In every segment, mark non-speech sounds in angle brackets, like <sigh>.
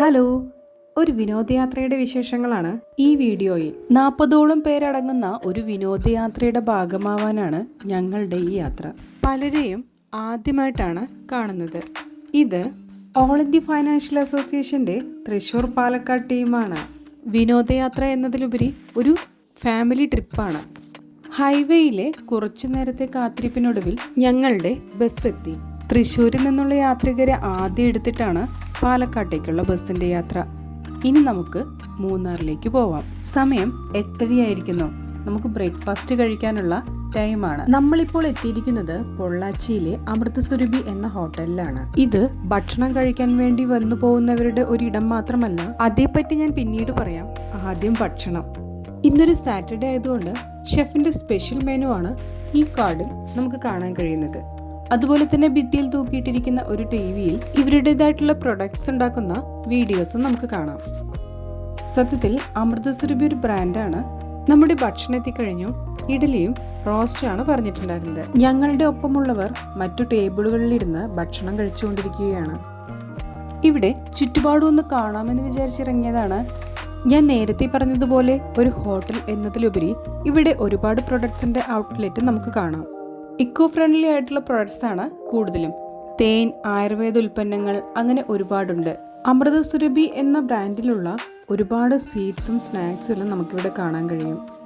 Hello. ഒരു വിനോദയാത്രയുടെ വിശേഷങ്ങളാണ്. ഈ വീഡിയോയിൽ നാൽപ്പതോളം പേരടങ്ങുന്ന ഒരു വിനോദയാത്രയുടെ ഭാഗമാവാനാണ് ഞങ്ങളുടെ ഈ യാത്ര. പലരെയും ആദ്യമായിട്ടാണ് കാണുന്നത്. ഇത് ഓൾ ഇന്ത്യ ഫൈനാൻഷ്യൽ അസോസിയേഷന്റെ തൃശ്ശൂർ പാലക്കാട് ടീമാണ്. വിനോദയാത്ര എന്നതിലുപരി ഒരു ഫാമിലി ട്രിപ്പാണ്. ഹൈവേയിലെ കുറച്ചു നേരത്തെ കാത്തിരിപ്പിനൊടുവിൽ ഞങ്ങളുടെ ബസ് എത്തി. തൃശ്ശൂരിൽ നിന്നുള്ള യാത്രികരെ ആദ്യം എടുത്തിട്ടാണ് പാലക്കാട്ടേക്കുള്ള ബസ്സിന്റെ യാത്ര. ഇനി നമുക്ക് മൂന്നാറിലേക്ക് പോവാം. സമയം എട്ടരയായിരിക്കുന്നു. നമുക്ക് ബ്രേക്ക്ഫാസ്റ്റ് കഴിക്കാനുള്ള ടൈമാണ്. നമ്മളിപ്പോൾ എത്തിയിരിക്കുന്നത് പൊള്ളാച്ചിയിലെ അമൃതസുരഭി എന്ന ഹോട്ടലിലാണ്. ഇത് ഭക്ഷണം കഴിക്കാൻ വേണ്ടി വന്നു പോകുന്നവരുടെ ഒരു ഇടം മാത്രമല്ല അതേപ്പറ്റി ഞാൻ പിന്നീട് പറയാം. ആദ്യം ഭക്ഷണം. ഇന്നൊരു സാറ്റർഡേ ആയതുകൊണ്ട് ഷെഫിന്റെ സ്പെഷ്യൽ മെനു ആണ് ഈ കാർഡിൽ നമുക്ക് കാണാൻ കഴിയുന്നത്. അതുപോലെ തന്നെ ഭിത്തിയിൽ തൂക്കിയിട്ടിരിക്കുന്ന ഒരു ടി വിയിൽ ഇവരുടേതായിട്ടുള്ള പ്രൊഡക്ട്സ് ഉണ്ടാക്കുന്ന വീഡിയോസും നമുക്ക് കാണാം. സത്യത്തിൽ അമൃതസുരഭി ഒരു ബ്രാൻഡാണ് നമ്മുടെ ഭക്ഷണം എത്തിക്കഴിഞ്ഞു. ഇഡലിയും റോസ്റ്റാണ് പറഞ്ഞിട്ടുണ്ടായിരുന്നത്. ഞങ്ങളുടെ ഒപ്പമുള്ളവർ മറ്റു ടേബിളുകളിലിരുന്ന് ഭക്ഷണം കഴിച്ചുകൊണ്ടിരിക്കുകയാണ്. ഇവിടെ ചുറ്റുപാടും ഒന്ന് കാണാമെന്ന് വിചാരിച്ചിറങ്ങിയതാണ്. ഞാൻ നേരത്തെ പറഞ്ഞതുപോലെ ഒരു ഹോട്ടൽ എന്നതിലുപരി ഇവിടെ ഒരുപാട് പ്രൊഡക്ട്സിന്റെ ഔട്ട്ലെറ്റ് നമുക്ക് കാണാം. ഇക്കോ ഫ്രണ്ട്ലി ആയിട്ടുള്ള പ്രൊഡക്ട്സ് ആണ് കൂടുതലും. തേൻ ആയുർവേദ ഉൽപ്പന്നങ്ങൾ അങ്ങനെ ഒരുപാടുണ്ട്. അമൃത സുരഭി എന്ന ബ്രാൻഡിലുള്ള ഒരുപാട് സ്വീറ്റ്സും സ്നാക്സും എല്ലാം നമുക്കിവിടെ കാണാൻ കഴിയും.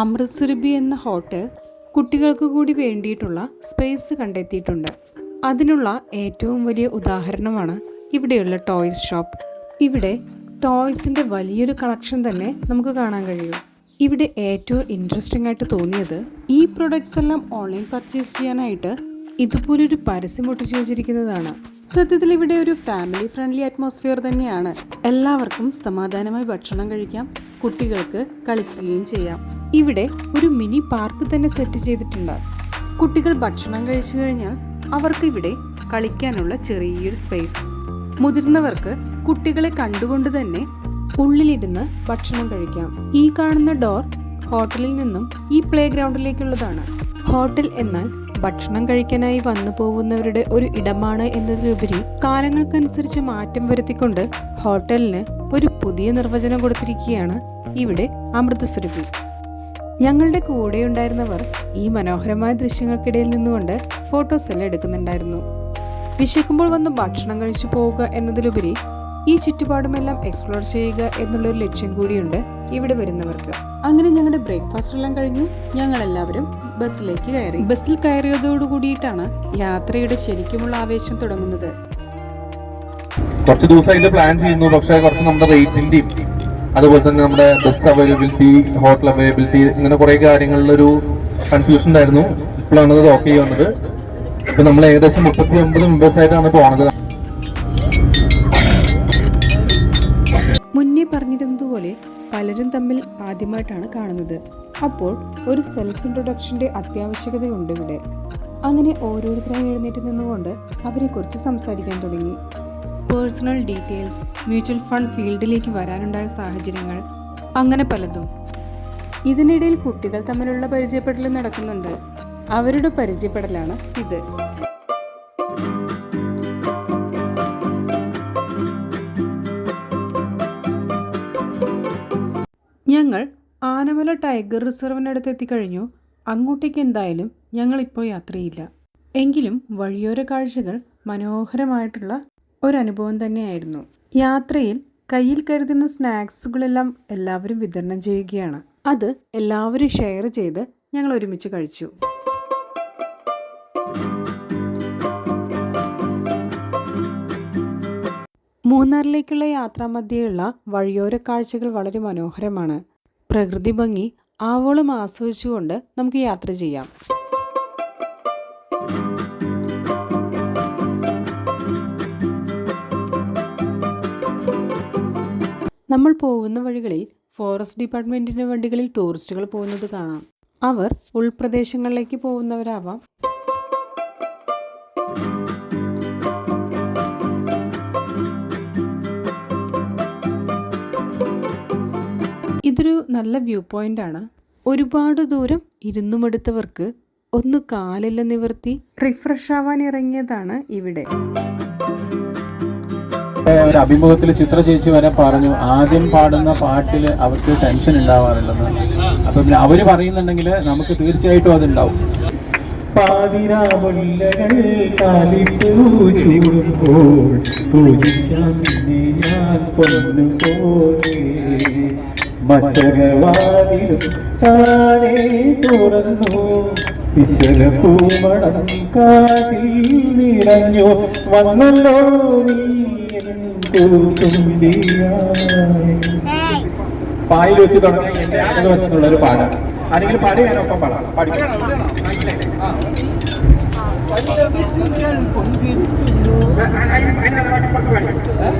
അമൃത് സുരഭി എന്ന ഹോട്ടൽ കുട്ടികൾക്ക് കൂടി വേണ്ടിയിട്ടുള്ള സ്പേസ് കണ്ടെത്തിയിട്ടുണ്ട്. അതിനുള്ള ഏറ്റവും വലിയ ഉദാഹരണമാണ് ഇവിടെയുള്ള ടോയ്സ് ഷോപ്പ്. ഇവിടെ ടോയ്സിന്റെ വലിയൊരു കളക്ഷൻ തന്നെ നമുക്ക് കാണാൻ കഴിയും. ഇവിടെ ഏറ്റവും ഇൻട്രസ്റ്റിംഗ് ആയിട്ട് തോന്നിയത് ഈ പ്രൊഡക്ട്സ് എല്ലാം ഓൺലൈൻ പർച്ചേസ് ചെയ്യാനായിട്ട് ഇതുപോലൊരു പരസ്യം ഒട്ടിച്ചു വെച്ചിരിക്കുന്നതാണ്. സത്യത്തിൽ ഇവിടെ ഒരു ഫാമിലി ഫ്രണ്ട്ലി അറ്റ്മോസ്ഫിയർ തന്നെയാണ്. എല്ലാവർക്കും സമാധാനമായി ഭക്ഷണം കഴിക്കാം കുട്ടികൾക്ക് കളിക്കുകയും ചെയ്യാം. ഇവിടെ ഒരു മിനി പാർക്ക് തന്നെ സെറ്റ് ചെയ്തിട്ടുണ്ട്. കുട്ടികൾ ഭക്ഷണം കഴിച്ചു കഴിഞ്ഞാൽ അവർക്ക് ഇവിടെ കളിക്കാനുള്ള ചെറിയൊരു സ്പേസ് മുതിർന്നവർക്ക് കുട്ടികളെ കണ്ടുകൊണ്ട് തന്നെ ഉള്ളിലിരുന്ന് ഭക്ഷണം കഴിക്കാം. ഈ കാണുന്ന ഡോർ ഹോട്ടലിൽ നിന്നും ഈ പ്ലേ ഗ്രൗണ്ടിലേക്കുള്ളതാണ് ഹോട്ടൽ എന്നാൽ ഭക്ഷണം കഴിക്കാനായി വന്നു പോകുന്നവരുടെ ഒരു ഇടമാണ് എന്നതിലുപരി കാലങ്ങൾക്കനുസരിച്ച് മാറ്റം വരുത്തിക്കൊണ്ട് ഹോട്ടലിന് ഒരു പുതിയ നിർവചനം കൊടുത്തിരിക്കുകയാണ് ഇവിടെ അമൃതസുരഭി ഞങ്ങളുടെ കൂടെ ഉണ്ടായിരുന്നവർ ഈ മനോഹരമായ ദൃശ്യങ്ങൾക്കിടയിൽ നിന്നുകൊണ്ട് ഫോട്ടോസ് എല്ലാം എടുക്കുന്നുണ്ടായിരുന്നു. വിശക്കുമ്പോൾ വന്ന് ഭക്ഷണം കഴിച്ചു പോവുക എന്നതിലുപരി ഈ ചുറ്റുപാടുമെല്ലാം എക്സ്പ്ലോർ ചെയ്യുക എന്നുള്ളൊരു ലക്ഷ്യം കൂടിയുണ്ട് ഇവിടെ വരുന്നവർക്ക്. അങ്ങനെ ഞങ്ങളുടെ ബ്രേക്ക്ഫാസ്റ്റ് എല്ലാം കഴിഞ്ഞു. ഞങ്ങൾ എല്ലാവരും ബസ്സിലേക്ക് കയറി. ബസ്സിൽ കയറിയതോടു കൂടിയിട്ടാണ് യാത്രയുടെ ശരിക്കുമുള്ള ആവേശം തുടങ്ങുന്നത്. കുറച്ച് ദിവസമായിട്ട് പ്ലാൻ ചെയ്യുന്നു. പക്ഷേ കുറച്ച് നമ്മുടെ റേറ്റിന്റെയും അതുപോലെ തന്നെ നമ്മുടെ ബസ് അവൈലബിലിറ്റി ഹോട്ടൽ അവൈലബിലിറ്റി ഇങ്ങനെ കുറെ കാര്യങ്ങളിലൊരു കൺഫ്യൂഷൻ ഉണ്ടായിരുന്നു. ഇപ്പോഴാണ് അത് ഓക്കെ ചെയ്യുന്നത് ഇപ്പൊ നമ്മൾ ഏകദേശം മുപ്പത്തി ഒമ്പത് മെമ്പേഴ്സ് ആയിട്ടാണ് പോണത്. മുന്നേ പറഞ്ഞിരുന്നതുപോലെ പലരും തമ്മിൽ ആദ്യമായിട്ടാണ് കാണുന്നത്. അപ്പോൾ ഒരു സെൽഫ് ഇൻട്രൊഡക്ഷന്റെ അത്യാവശ്യകതയുണ്ട് ഇവിടെ. അങ്ങനെ ഓരോരുത്തരായി എഴുന്നേറ്റ് നിന്നുകൊണ്ട് അവരെക്കുറിച്ച് സംസാരിക്കാൻ തുടങ്ങി. പേഴ്സണൽ ഡീറ്റെയിൽസ് മ്യൂച്വൽ ഫണ്ട് ഫീൽഡിലേക്ക് വരാനുണ്ടായ സാഹചര്യങ്ങൾ അങ്ങനെ പലതും. ഇതിനിടയിൽ കുട്ടികൾ തമ്മിലുള്ള പരിചയപ്പെടൽ നടക്കുന്നുണ്ട്. അവരുടെ പരിചയപ്പെടലാണ് ഇത്. ഞങ്ങൾ ആനമല ടൈഗർ റിസർവിനടുത്ത് എത്തിക്കഴിഞ്ഞു. അങ്ങോട്ടേക്ക് എന്തായാലും ഞങ്ങളിപ്പോൾ യാത്രയില്ല. എങ്കിലും വഴിയോര കാഴ്ചകൾ മനോഹരമായിട്ടുള്ള ഒരനുഭവം തന്നെയായിരുന്നു. യാത്രയിൽ കയ്യിൽ കരുതുന്ന സ്നാക്സുകളെല്ലാം എല്ലാവരും വിതരണം ചെയ്യുകയാണ്. അത് എല്ലാവരും ഷെയർ ചെയ്ത് ഞങ്ങൾ ഒരുമിച്ച് കഴിച്ചു. മൂന്നാറിലേക്കുള്ള യാത്രാമധ്യേയുള്ള വഴിയോര കാഴ്ചകൾ വളരെ മനോഹരമാണ്. പ്രകൃതി ഭംഗി ആവോളം ആസ്വദിച്ചുകൊണ്ട് നമുക്ക് യാത്ര ചെയ്യാം. നമ്മൾ പോകുന്ന വഴികളിൽ ഫോറസ്റ്റ് ഡിപ്പാർട്ട്മെന്റിന്റെ വണ്ടികളിൽ ടൂറിസ്റ്റുകൾ പോകുന്നത് കാണാം. അവർ ഉൾപ്രദേശങ്ങളിലേക്ക് പോകുന്നവരാവാം. ഇതൊരു നല്ല വ്യൂ പോയിന്റ് ആണ്. ഒരുപാട് ദൂരം ഇരുന്നുമെടുത്തവർക്ക് ഒന്ന് കാലില്ല നിവർത്തി റിഫ്രഷ് ആവാൻ ഇറങ്ങിയതാണ് ഇവിടെ. ഒരു അഭിമുഖത്തിൽ ചിത്ര ചേച്ചി വരെ പറഞ്ഞു ആദ്യം പാടുന്ന പാട്ടിൽ അവർക്ക് ടെൻഷൻ ഉണ്ടാവാറുണ്ടെന്ന് അപ്പൊ അവർ പറയുന്നുണ്ടെങ്കിൽ നമുക്ക് തീർച്ചയായിട്ടും അതുണ്ടാവും. പാതിരാമുല്ലകൾ മച്ചകവാതിലും താനേ തുറന്നു. കാട്ടിൽ നിറഞ്ഞു. വന്നല്ലോ നീ. പായിൽ വെച്ച് തുടങ്ങി എന്റെ ഇടതുവശത്തുള്ള ഒരു പാടാണ് ആരെങ്കിലും പാടി ഒപ്പം പാടാം പാടി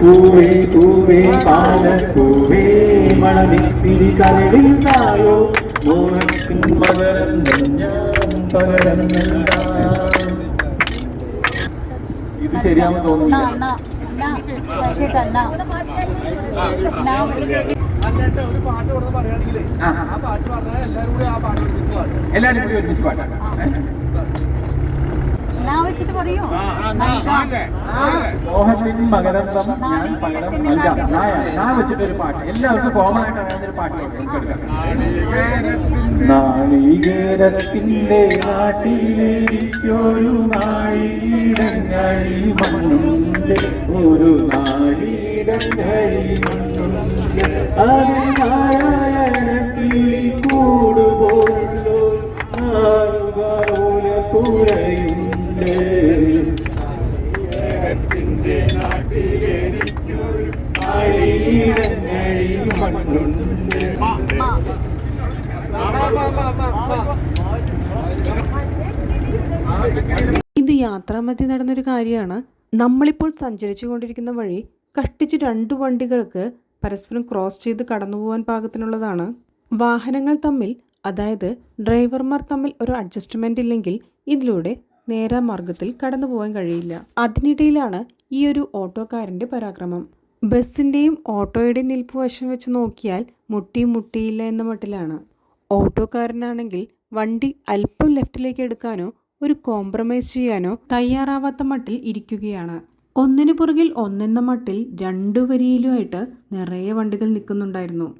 പൂവേ പൂവേ പാലപ്പൂവേ മണമിത്തിരി കരളിൽ തായോ മോഹത്തിൻ പകരം പകരം. ഇത് ശരിയാണെന്ന് തോന്നുന്നില്ല na എല്ലാവരും എല്ലാരും കൂടി ഒരുമിച്ച് പാടാം. Na വെച്ചിട്ട് പറയൂ? മോഹത്തിൻ മകരന്തം ഞാൻ പകരം നൽകാം നായ നാ വെച്ചിട്ടൊരു പാട്ട്. എല്ലാവർക്കും കോമൺ ആയിട്ട് അറിയാവുന്ന ഒരു പാട്ട് നാളികേരത്തിന്റെ നാട്ടിലേക്കൊരു നാളിടങ്ങഴി മണ്ണുണ്ട് ഒരു നാളിടങ്ങഴി മണ്ണുണ്ട് അത് നാരായണ യാത്രാമധ്യ നടന്നൊരു കാര്യമാണ്. നമ്മളിപ്പോൾ സഞ്ചരിച്ചു കൊണ്ടിരിക്കുന്ന വഴി കഷ്ടിച്ച് രണ്ട് വണ്ടികൾക്ക് പരസ്പരം ക്രോസ് ചെയ്ത് കടന്നു പോകാൻ പാകത്തിനുള്ളതാണ്. വാഹനങ്ങൾ തമ്മിൽ അതായത് ഡ്രൈവർമാർ തമ്മിൽ ഒരു അഡ്ജസ്റ്റ്മെന്റ് ഇല്ലെങ്കിൽ ഇതിലൂടെ നേരാ മാർഗത്തിൽ കടന്നു പോകാൻ കഴിയില്ല. അതിനിടയിലാണ് ഈ ഒരു ഓട്ടോക്കാരന്റെ പരാക്രമം. ബസ്സിന്റെയും ഓട്ടോയുടെയും നിൽപ്പ് വശം വെച്ച് നോക്കിയാൽ മുട്ടി മുട്ടിയില്ല എന്ന മട്ടിലാണ്. ഓട്ടോക്കാരനാണെങ്കിൽ വണ്ടി അല്പം ലെഫ്റ്റിലേക്ക് എടുക്കാനോ ഒരു കോംപ്രമൈസ് ചെയ്യാനോ തയ്യാറാവാത്ത മട്ടിൽ ഇരിക്കുകയാണ്. ഒന്നിനു പുറകിൽ ഒന്നെന്ന മട്ടിൽ രണ്ടു വരിയിലുമായിട്ട് നിറയെ വണ്ടികൾ നിൽക്കുന്നുണ്ടായിരുന്നു.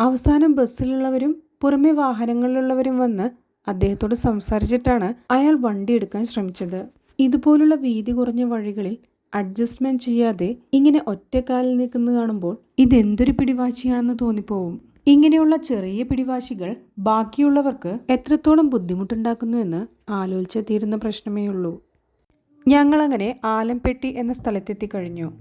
അവസാനം ബസ്സിലുള്ളവരും പുറമെ വാഹനങ്ങളിലുള്ളവരും വന്ന് അദ്ദേഹത്തോട് സംസാരിച്ചിട്ടാണ് അയാൾ വണ്ടി എടുക്കാൻ ശ്രമിച്ചത്. ഇതുപോലുള്ള വീതി കുറഞ്ഞ വഴികളിൽ അഡ്ജസ്റ്റ്മെന്റ് ചെയ്യാതെ ഇങ്ങനെ ഒറ്റക്കാലിൽ നിൽക്കുന്നത് കാണുമ്പോൾ ഇതെന്തൊരു പിടിവാശിയാണെന്ന് തോന്നിപ്പോവും. ഇങ്ങനെയുള്ള ചെറിയ പിടിവാശികൾ ബാക്കിയുള്ളവർക്ക് എത്രത്തോളം ബുദ്ധിമുട്ടുണ്ടാക്കുന്നുവെന്ന് ആലോചിച്ച് തീരുന്ന പ്രശ്നമേ ഉള്ളൂ. ഞങ്ങളങ്ങനെ ആലംപെട്ടി എന്ന സ്ഥലത്തെത്തി കഴിഞ്ഞു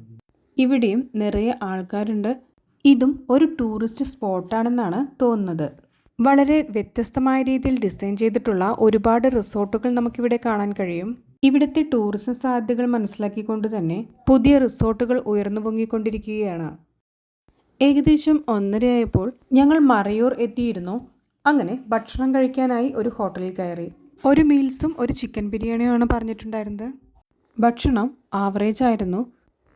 ഇവിടെയും നിറയെ ആൾക്കാരുണ്ട്. ഇതും ഒരു ടൂറിസ്റ്റ് സ്പോട്ടാണെന്നാണ് തോന്നുന്നത്. വളരെ വ്യത്യസ്തമായ രീതിയിൽ ഡിസൈൻ ചെയ്തിട്ടുള്ള ഒരുപാട് റിസോർട്ടുകൾ നമുക്കിവിടെ കാണാൻ കഴിയും. ഇവിടുത്തെ ടൂറിസം സാധ്യതകൾ മനസ്സിലാക്കിക്കൊണ്ട് തന്നെ പുതിയ റിസോർട്ടുകൾ ഉയർന്നു പൊങ്ങിക്കൊണ്ടിരിക്കുകയാണ് ഏകദേശം ഒന്നരയായപ്പോൾ ഞങ്ങൾ മറയൂർ എത്തിയിരുന്നു. അങ്ങനെ ഭക്ഷണം കഴിക്കാനായി ഒരു ഹോട്ടലിൽ കയറി. ഒരു മീൽസും ഒരു ചിക്കൻ ബിരിയാണിയുമാണ് പറഞ്ഞിട്ടുണ്ടായിരുന്നത്. ഭക്ഷണം ആവറേജ് ആയിരുന്നു.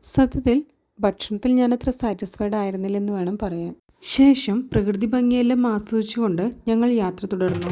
സത്യത്തിൽ ഭക്ഷണത്തിൽ ഞാൻ അത്ര സാറ്റിസ്ഫൈഡ് ആയിരുന്നില്ലെന്ന് വേണം പറയാൻ. ശേഷം പ്രകൃതി ഭംഗിയെല്ലാം ആസ്വദിച്ചുകൊണ്ട് ഞങ്ങൾ യാത്ര തുടർന്നു.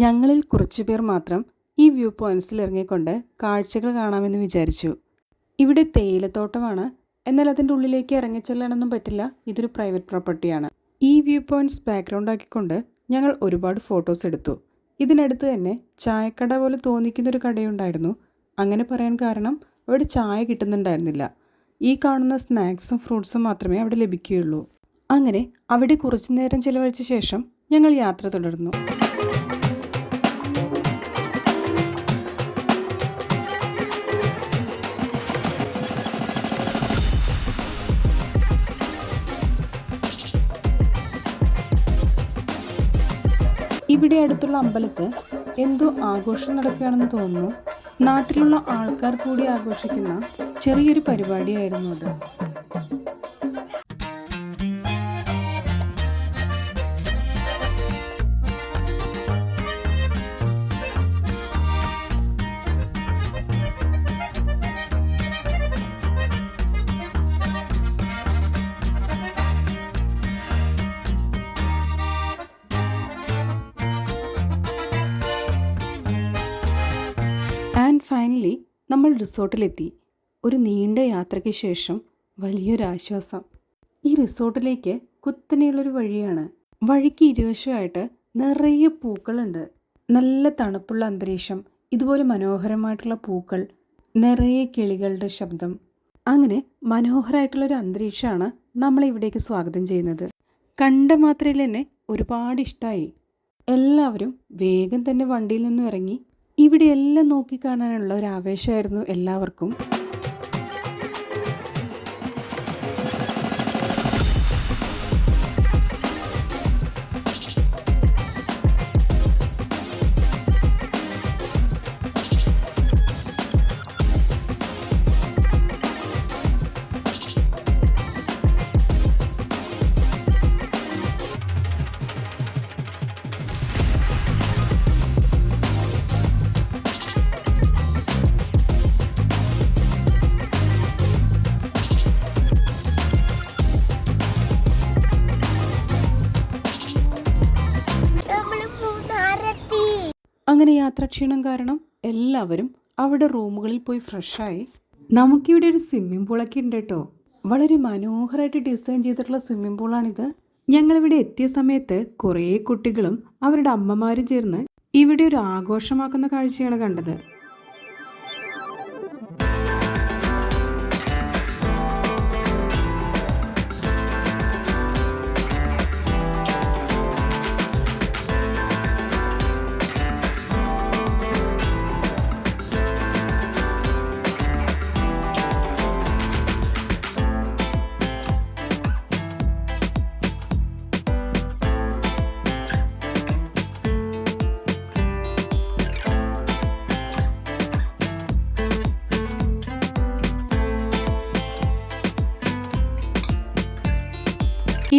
ഞങ്ങളിൽ കുറച്ചുപേർ മാത്രം ഈ വ്യൂ പോയിന്റ്സിൽ ഇറങ്ങിക്കൊണ്ട് കാഴ്ചകൾ കാണാമെന്ന് വിചാരിച്ചു. ഇവിടെ തേയിലത്തോട്ടമാണ്. എന്നാൽ അതിന്റെ ഉള്ളിലേക്ക് ഇറങ്ങിച്ചെല്ലാനൊന്നും പറ്റില്ല. ഇതൊരു പ്രൈവറ്റ് പ്രോപ്പർട്ടിയാണ്. ഈ വ്യൂ പോയിന്റ്സ് ബാക്ക്ഗ്രൗണ്ട് ആക്കിക്കൊണ്ട് ഞങ്ങൾ ഒരുപാട് ഫോട്ടോസ് എടുത്തു. ഇതിനടുത്ത് തന്നെ ചായക്കട പോലെ തോന്നിക്കുന്നൊരു കടയുണ്ടായിരുന്നു. അങ്ങനെ പറയാൻ കാരണം അവിടെ ചായ കിട്ടുന്നുണ്ടായിരുന്നില്ല. ഈ കാണുന്ന സ്നാക്സും ഫ്രൂട്ട്സും മാത്രമേ അവിടെ ലഭിക്കുകയുള്ളൂ. അങ്ങനെ അവിടെ കുറച്ചു നേരം ചിലവഴിച്ച ശേഷം ഞങ്ങൾ യാത്ര തുടർന്നു. ഇവിടെ അടുത്തുള്ള അമ്പലത്ത് എന്തോ ആഘോഷം നടക്കുകയാണെന്ന് തോന്നുന്നു. നാട്ടിലുള്ള ആൾക്കാർ കൂടി ആഘോഷിക്കുന്ന ചെറിയൊരു പരിപാടിയായിരുന്നു അത്. റിസോർട്ടിലെത്തി. ഒരു നീണ്ട യാത്രയ്ക്ക് ശേഷം വലിയൊരാശ്വാസം. ഈ റിസോർട്ടിലേക്ക് കുത്തനെയുള്ളൊരു വഴിയാണ്. വഴിക്ക് ഇരുവശമായിട്ട് നിറയെ പൂക്കളുണ്ട്. നല്ല തണുപ്പുള്ള അന്തരീക്ഷം ഇതുപോലെ മനോഹരമായിട്ടുള്ള പൂക്കൾ നിറയെ കിളികളുടെ ശബ്ദം. അങ്ങനെ മനോഹരമായിട്ടുള്ളൊരു അന്തരീക്ഷമാണ് നമ്മളെ ഇവിടേക്ക് സ്വാഗതം ചെയ്യുന്നത്. കണ്ട മാത്രയിൽ തന്നെ ഒരുപാട് ഇഷ്ടമായി എല്ലാവരും വേഗം തന്നെ വണ്ടിയിൽ നിന്നും ഇറങ്ങി ഇവിടെ എല്ലാം നോക്കിക്കാണാനുള്ള ഒരു ആവേശമായിരുന്നു എല്ലാവർക്കും. യാത്രാക്ഷീണം കാരണം എല്ലാവരും അവിടെ റൂമുകളിൽ പോയി ഫ്രഷായി നമുക്കിവിടെ ഒരു സ്വിമ്മിംഗ് പൂളൊക്കെ ഉണ്ട് കേട്ടോ വളരെ മനോഹരമായിട്ട് ഡിസൈൻ ചെയ്തിട്ടുള്ള സ്വിമ്മിംഗ് പൂളാണിത് ഞങ്ങളിവിടെ എത്തിയ സമയത്ത് കുറേ കുട്ടികളും അവരുടെ അമ്മമാരും ചേർന്ന് ഇവിടെ ഒരു ആഘോഷമാക്കുന്ന കാഴ്ചയാണ് കണ്ടത്.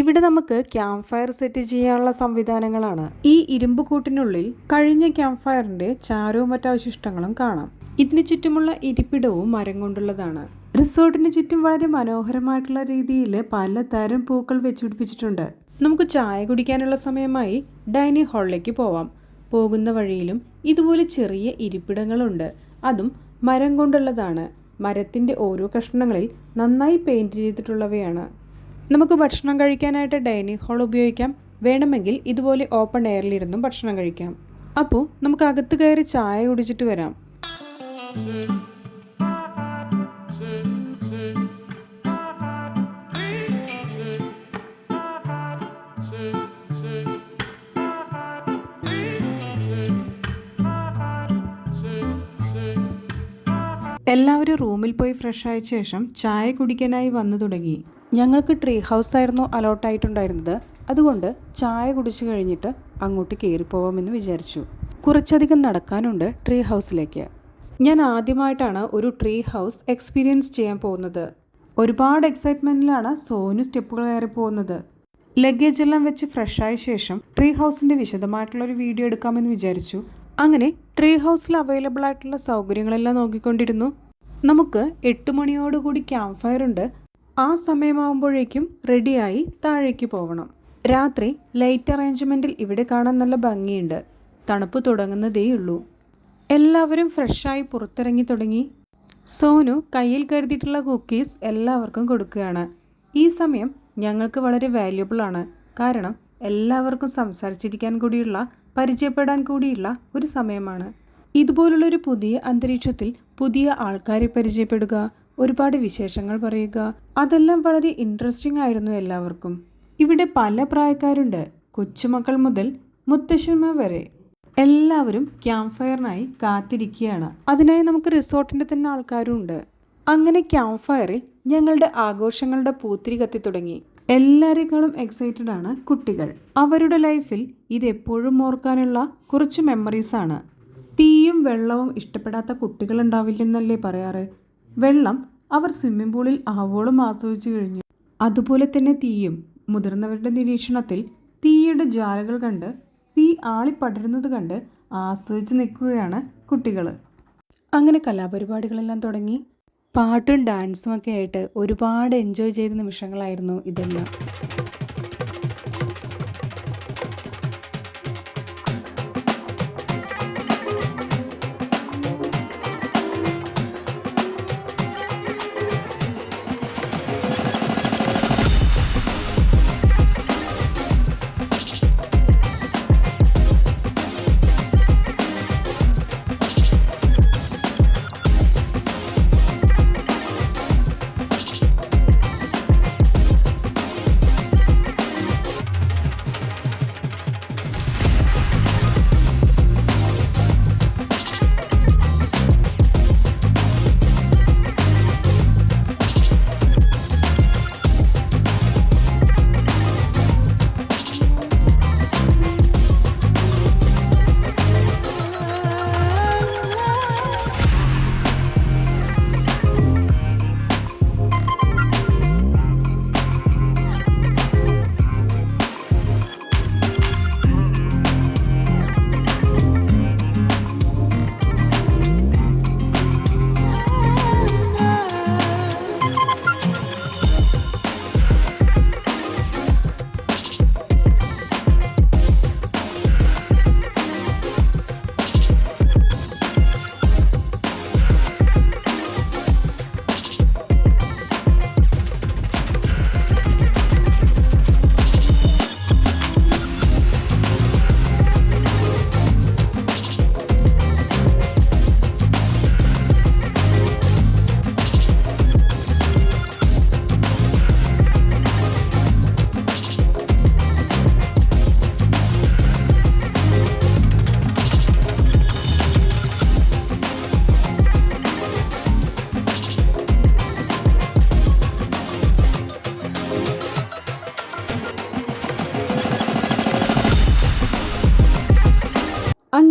ഇവിടെ നമുക്ക് ക്യാമ്പ് ഫയർ സെറ്റ് ചെയ്യാനുള്ള സംവിധാനങ്ങളാണ്. ഈ ഇരുമ്പ് കൂട്ടിനുള്ളിൽ കഴിഞ്ഞ ക്യാമ്പ് ഫയറിന്റെ ചാരവും മറ്റവശിഷ്ടങ്ങളും കാണാം. ഇതിന് ചുറ്റുമുള്ള ഇരിപ്പിടവും മരം കൊണ്ടുള്ളതാണ്. റിസോർട്ടിന് ചുറ്റും വളരെ മനോഹരമായിട്ടുള്ള രീതിയിൽ പലതരം പൂക്കൾ വെച്ചുപിടിപ്പിച്ചിട്ടുണ്ട്. നമുക്ക് ചായ കുടിക്കാനുള്ള സമയമായി ഡൈനിങ് ഹാളിലേക്ക് പോവാം. പോകുന്ന വഴിയിലും ഇതുപോലെ ചെറിയ ഇരിപ്പിടങ്ങളുണ്ട്. അതും മരം കൊണ്ടുള്ളതാണ്. മരത്തിന്റെ ഓരോ കഷ്ണങ്ങളിൽ നന്നായി പെയിന്റ് ചെയ്തിട്ടുള്ളവയാണ്. നമുക്ക് ഭക്ഷണം കഴിക്കാനായിട്ട് ഡൈനിങ് ഹാൾ ഉപയോഗിക്കാം. വേണമെങ്കിൽ ഇതുപോലെ ഓപ്പൺ എയറിൽ എയറിലിരുന്നും ഭക്ഷണം കഴിക്കാം. അപ്പോൾ നമുക്ക് അകത്ത് കയറി ചായ കുടിച്ചിട്ട് വരാം. എല്ലാവരും റൂമിൽ പോയി ഫ്രഷ് ആയ ശേഷം ചായ കുടിക്കാനായി വന്നു തുടങ്ങി. ഞങ്ങൾക്ക് ട്രീ ഹൗസ് ആയിരുന്നു അലോട്ടായിട്ടുണ്ടായിരുന്നത് അതുകൊണ്ട് ചായ കുടിച്ചു കഴിഞ്ഞിട്ട് അങ്ങോട്ട് കയറിപ്പോവാമെന്ന് വിചാരിച്ചു. കുറച്ചധികം നടക്കാനുണ്ട് ട്രീ ഹൗസിലേക്ക് ഞാൻ ആദ്യമായിട്ടാണ് ഒരു ട്രീ ഹൗസ് എക്സ്പീരിയൻസ് ചെയ്യാൻ പോകുന്നത്. ഒരുപാട് എക്സൈറ്റ്മെന്റിലാണ് സോനു സ്റ്റെപ്പുകൾ കയറി പോകുന്നത്. ലഗേജ് എല്ലാം വെച്ച് ആയ ശേഷം ട്രീ ഹൗസിന്റെ വിശദമായിട്ടുള്ളൊരു വീഡിയോ എടുക്കാമെന്ന് വിചാരിച്ചു. അങ്ങനെ ട്രീ ഹൗസിൽ അവൈലബിൾ ആയിട്ടുള്ള സൗകര്യങ്ങളെല്ലാം നോക്കിക്കൊണ്ടിരുന്നു. നമുക്ക് എട്ട് മണിയോടുകൂടി ക്യാമ്പ് ഫയർ ഉണ്ട്. ആ സമയമാകുമ്പോഴേക്കും റെഡിയായി താഴേക്ക് പോകണം രാത്രി ലൈറ്റ് അറേഞ്ച്മെന്റിൽ ഇവിടെ കാണാൻ നല്ല ഭംഗിയുണ്ട്. തണുപ്പ് തുടങ്ങുന്നതേയുള്ളൂ എല്ലാവരും ഫ്രഷായി പുറത്തിറങ്ങി തുടങ്ങി. സോനു കയ്യിൽ കരുതിയിട്ടുള്ള കുക്കീസ് എല്ലാവർക്കും കൊടുക്കുകയാണ്. ഈ സമയം ഞങ്ങൾക്ക് വളരെ വാല്യുബിൾ ആണ്. കാരണം എല്ലാവർക്കും സംസാരിച്ചിരിക്കാൻ കൂടിയുള്ള പരിചയപ്പെടാൻ കൂടിയുള്ള ഒരു സമയമാണ്. ഇതുപോലുള്ളൊരു പുതിയ അന്തരീക്ഷത്തിൽ പുതിയ ആൾക്കാരെ പരിചയപ്പെടുക ഒരുപാട് വിശേഷങ്ങൾ പറയുക അതെല്ലാം വളരെ ഇൻട്രസ്റ്റിംഗ് ആയിരുന്നു എല്ലാവർക്കും. ഇവിടെ പല പ്രായക്കാരുണ്ട്. കൊച്ചുമക്കൾ മുതൽ മുത്തശ്ശന്മാർ വരെ. എല്ലാവരും ക്യാമ്പ് ഫയറിനായി കാത്തിരിക്കുകയാണ്. അതിനായി നമുക്ക് റിസോർട്ടിന്റെ തന്നെ ആൾക്കാരും ഉണ്ട് അങ്ങനെ ക്യാമ്പ് ഫയറിൽ ഞങ്ങളുടെ ആഘോഷങ്ങളുടെ പൂത്തിരി കത്തി തുടങ്ങി. എല്ലാവരെക്കാളും എക്സൈറ്റഡ് ആണ് കുട്ടികൾ. അവരുടെ ലൈഫിൽ ഇത് എപ്പോഴും ഓർക്കാനുള്ള കുറച്ച് മെമ്മറീസ് ആണ്. തീയും വെള്ളവും ഇഷ്ടപ്പെടാത്ത കുട്ടികൾ ഉണ്ടാവില്ലെന്നല്ലേ പറയാറ്? വെള്ളം അവർ സ്വിമ്മിംഗ് പൂളിൽ ആവോളം ആസ്വദിച്ചു കഴിഞ്ഞു. അതുപോലെ തന്നെ തീയും. മുതിർന്നവരുടെ നിരീക്ഷണത്തിൽ തീയുടെ ജാലകൾ കണ്ട് തീ ആളിപ്പടരുന്നത് കണ്ട് ആസ്വദിച്ച് നിൽക്കുകയാണ് കുട്ടികൾ. അങ്ങനെ കലാപരിപാടികളെല്ലാം തുടങ്ങി പാട്ടും ഡാൻസും ഒക്കെ ആയിട്ട് ഒരുപാട് എൻജോയ് ചെയ്ത നിമിഷങ്ങളായിരുന്നു ഇതെല്ലാം.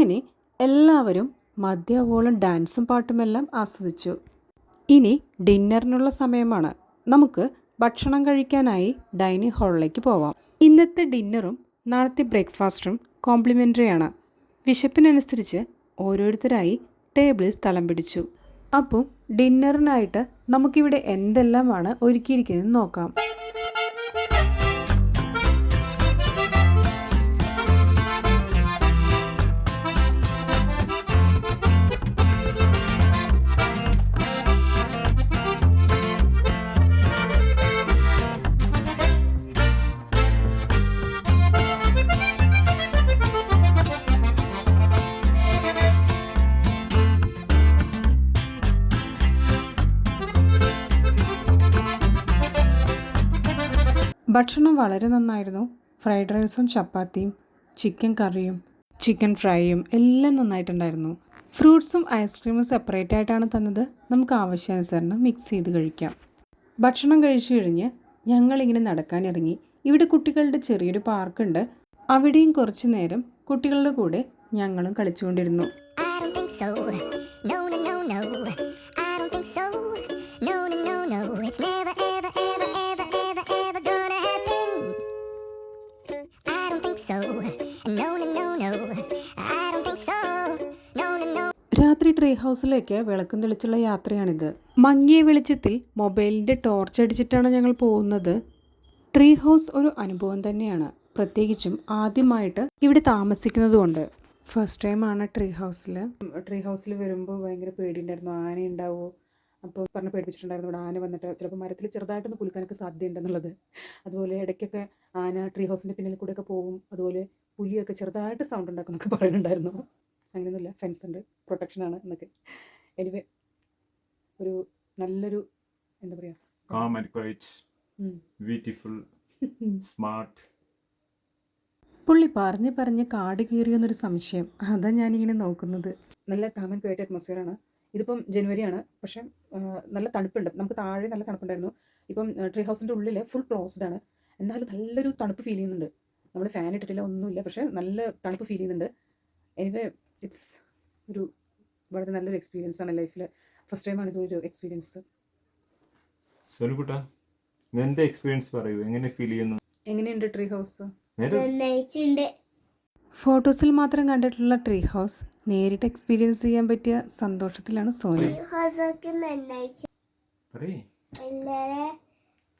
അങ്ങനെ എല്ലാവരും മദ്യവോളും ഡാൻസും പാട്ടുമെല്ലാം ആസ്വദിച്ചു. ഇനി ഡിന്നറിനുള്ള സമയമാണ്. നമുക്ക് ഭക്ഷണം കഴിക്കാനായി ഡൈനിങ് ഹാളിലേക്ക് പോവാം. ഇന്നത്തെ ഡിന്നറും നാളത്തെ ബ്രേക്ക്ഫാസ്റ്റും കോംപ്ലിമെന്ററി ആണ്. വിശപ്പിനനുസരിച്ച് ഓരോരുത്തരായി ടേബിളിൽ സ്ഥലം പിടിച്ചു. അപ്പോൾ ഡിന്നറിനായിട്ട് നമുക്കിവിടെ എന്തെല്ലാമാണ് ഒരുക്കിയിരിക്കുന്നത് നോക്കാം. ഭക്ഷണം വളരെ നന്നായിരുന്നു. ഫ്രൈഡ് റൈസും ചപ്പാത്തിയും ചിക്കൻ കറിയും ചിക്കൻ ഫ്രൈയും എല്ലാം നന്നായിട്ടുണ്ടായിരുന്നു. ഫ്രൂട്ട്സും ഐസ്ക്രീമും സെപ്പറേറ്റ് ആയിട്ടാണ് തന്നത്. നമുക്ക് ആവശ്യാനുസരണം മിക്സ് ചെയ്ത് കഴിക്കാം. ഭക്ഷണം കഴിച്ചു കഴിഞ്ഞ് ഞങ്ങളിങ്ങനെ നടക്കാനിറങ്ങി ഇവിടെ കുട്ടികളുടെ ചെറിയൊരു പാർക്കുണ്ട്. അവിടെയും കുറച്ചു നേരം കുട്ടികളുടെ കൂടെ ഞങ്ങളും കളിച്ചുകൊണ്ടിരുന്നു. ട്രീ ഹൗസിലേക്ക് വിളക്കും തെളിച്ചുള്ള യാത്രയാണിത്. മങ്ങിയ വെളിച്ചത്തിൽ മൊബൈലിന്റെ ടോർച്ച് അടിച്ചിട്ടാണ് ഞങ്ങൾ പോകുന്നത്. ട്രീ ഹൗസ് ഒരു അനുഭവം തന്നെയാണ്. പ്രത്യേകിച്ചും ആദ്യമായിട്ട് ഇവിടെ താമസിക്കുന്നതുകൊണ്ട്. ഫസ്റ്റ് ടൈമാണ് ട്രീ ഹൗസിൽ ട്രീ ഹൗസിൽ വരുമ്പോൾ ഭയങ്കര പേടിയുണ്ടായിരുന്നു. ആന ഉണ്ടാവുമോ അപ്പോൾ പറഞ്ഞ് പേടിപ്പിച്ചിട്ടുണ്ടായിരുന്നു. ഇവിടെ ആന വന്നിട്ട് ചിലപ്പോൾ മരത്തിൽ ചെറുതായിട്ടൊന്ന് കുലുക്കാനൊക്കെ സാധ്യതയുണ്ടെന്നുള്ളത്. അതുപോലെ ഇടയ്ക്കൊക്കെ ആന ട്രീ ഹൗസിന്റെ പിന്നിൽ കൂടെയൊക്കെ പോകും. അതുപോലെ പുലിയൊക്കെ ചെറുതായിട്ട് സൗണ്ട് ഉണ്ടാക്കുന്നൊക്കെ പറയുന്നുണ്ടായിരുന്നു. അങ്ങനെയൊന്നുമില്ല. ഫെൻസ് ഉണ്ട്. പ്രൊട്ടക്ഷനാണ് എന്നൊക്കെ. എനിവേ ഒരു നല്ലൊരു എന്താ പറയുക calm and quite beautiful smart പുള്ളി പറഞ്ഞ് പറഞ്ഞ് കാട് കീറിയെന്നൊരു സംശയം. അതാ ഞാനിങ്ങനെ നോക്കുന്നത്. നല്ല കാമൻ ക്വയറ്റ് അറ്റ്മോസ്ഫിയറാണ് ഇതിപ്പം ജനുവരിയാണ് പക്ഷേ നല്ല തണുപ്പുണ്ട്. നമുക്ക് താഴെ നല്ല തണുപ്പുണ്ടായിരുന്നു. ഇപ്പം ട്രീ ഹൗസിന്റെ ഉള്ളിൽ ഫുൾ ക്ലോസ്ഡ് ആണ്. എന്നാലും നല്ലൊരു തണുപ്പ് ഫീൽ ചെയ്യുന്നുണ്ട്. നമ്മൾ ഫാൻ ഇട്ടിട്ടില്ല ഒന്നുമില്ല. പക്ഷേ നല്ല തണുപ്പ് ഫീൽ ചെയ്യുന്നുണ്ട്. എനിവേ ഇറ്റ്സ് ഒരു വളരെ നല്ലൊരു എക്സ്പീരിയൻസ് ആണ് ലൈഫിൽ ഫസ്റ്റ് ടൈമാണ് ഇതൊരു എക്സ്പീരിയൻസ് സോനുകുട്ട നിന്റെ എക്സ്പീരിയൻസ് പറയൂ. എങ്ങനെ ഫീൽ ചെയ്യുന്നു? എങ്ങനെയുണ്ട് ട്രീ ഹൗസ് ഫോട്ടോസിൽ മാത്രം കണ്ടിട്ടുള്ള ട്രീ ഹൗസ് നേരിട്ട് എക്സ്പീരിയൻസ് ചെയ്യാൻ പറ്റിയ സന്തോഷത്തിലാണ് സോനി. എല്ലാരെ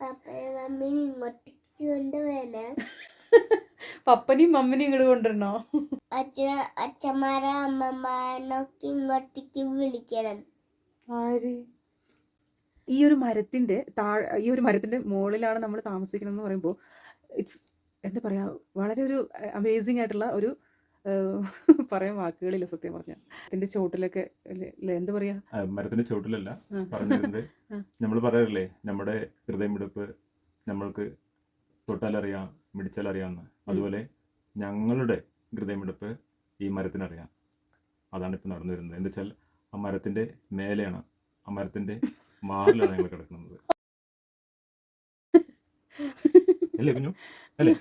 പപ്പയും മമ്മീനും ഇങ്ങോട്ടേക്ക് കൊണ്ടുവരണം <laughs> പപ്പനെയും മമ്മനെയും ഇങ്ങോട്ട് കൊണ്ടുവരണോ? അച്ഛന അച്ഛന്മാരെ അമ്മമാരൊക്കെ ഇങ്ങോട്ടേക്ക് വിളിക്കണം. ആര്? ഈ ഒരു മരത്തിന്റെ താഴെ ഈ ഒരു മരത്തിന്റെ മുകളിലാണ് നമ്മൾ താമസിക്കുന്നത് എന്ന് പറയുമ്പോൾ ഇറ്റ്സ് എന്താ പറയാ വളരെ ഒരു അമേസിങ് ആയിട്ടുള്ള ഒരു പറയാൻ വാക്കുകളില്ല സത്യം പറഞ്ഞ അതിന്റെ ചോട്ടിലൊക്കെ എന്താ പറയാ? മരത്തിന്റെ ചോട്ടിലല്ല. പറഞ്ഞിട്ടുണ്ട്. നമ്മൾ പറയാറില്ലേ നമ്മുടെ ഹൃദയമിടിപ്പ് നമ്മൾക്ക് തൊട്ടാലറിയാം മിടിച്ചാലറിയാമെന്ന് അതുപോലെ ഞങ്ങളുടെ ഹൃദയമെടുപ്പ് ഈ മരത്തിനറിയാം. അതാണ് ഇപ്പം നടന്നു വരുന്നത് എന്താ വെച്ചാൽ ആ മരത്തിന്റെ മേലെയാണ് ആ മരത്തിന്റെ മാറിലാണ് ഞങ്ങൾ കിടക്കുന്നത്. അല്ലേ കുഞ്ഞു? അല്ലേ?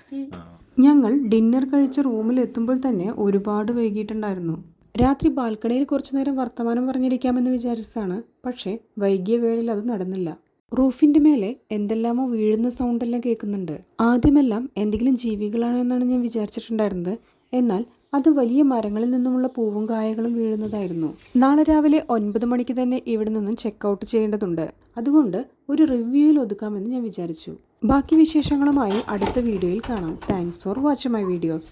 ഞങ്ങൾ ഡിന്നർ കഴിച്ച റൂമിൽ എത്തുമ്പോൾ തന്നെ ഒരുപാട് വൈകിട്ടുണ്ടായിരുന്നു രാത്രി ബാൽക്കണിയിൽ കുറച്ചു നേരം വർത്തമാനം പറഞ്ഞിരിക്കാമെന്ന് വിചാരിച്ചതാണ്. പക്ഷേ വൈകിയ വേളയിൽ അത് നടന്നില്ല. റൂഫിന്റെ മേലെ എന്തെല്ലാമോ വീഴുന്ന സൗണ്ട് സൗണ്ടെല്ലാം കേൾക്കുന്നുണ്ട്. ആദ്യമെല്ലാം എന്തെങ്കിലും ജീവികളാണെന്നാണ് ഞാൻ വിചാരിച്ചിട്ടുണ്ടായിരുന്നത്. എന്നാൽ അത് വലിയ മരങ്ങളിൽ നിന്നുമുള്ള പൂവും കായകളും വീഴുന്നതായിരുന്നു. നാളെ രാവിലെ ഒൻപത് മണിക്ക് തന്നെ ഇവിടെ നിന്നും ചെക്ക് ഔട്ട് ചെയ്യേണ്ടതുണ്ട്. അതുകൊണ്ട് ഒരു റിവ്യൂയിൽ ഒതുക്കാമെന്ന് ഞാൻ വിചാരിച്ചു. ബാക്കി വിശേഷങ്ങളുമായി അടുത്ത വീഡിയോയിൽ കാണാം. Thanks for watching my videos